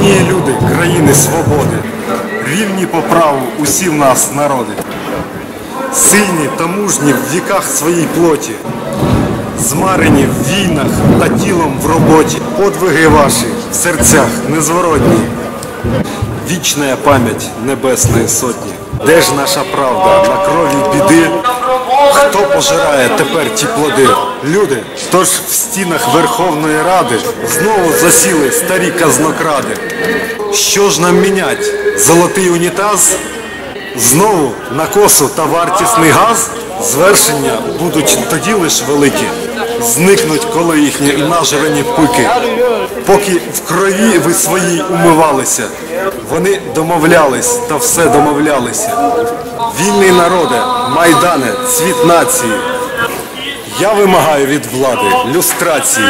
Вільні люди країни свободи, рівні по праву усі в нас народи. Сильні та мужні в віках своїй плоті, змарені в війнах та тілом в роботі. Подвиги ваші в серцях незворотні. Вічна пам'ять Небесної Сотні. Де ж наша правда на крові біди? Хто пожирає тепер ті плоди? Люди, тож в стінах Верховної Ради знову засіли старі казнокради. Що ж нам мінять? Золотий унітаз? Знову на косу та вартісний газ? Звершення будуть тоді лиш великі. Зникнуть, коли їхні нажирені пики. Поки в крові ви своїй умивалися, вони домовлялись та все домовлялися. Вільний народе, майдане, цвіт нації. Я вимагаю від влади люстрації,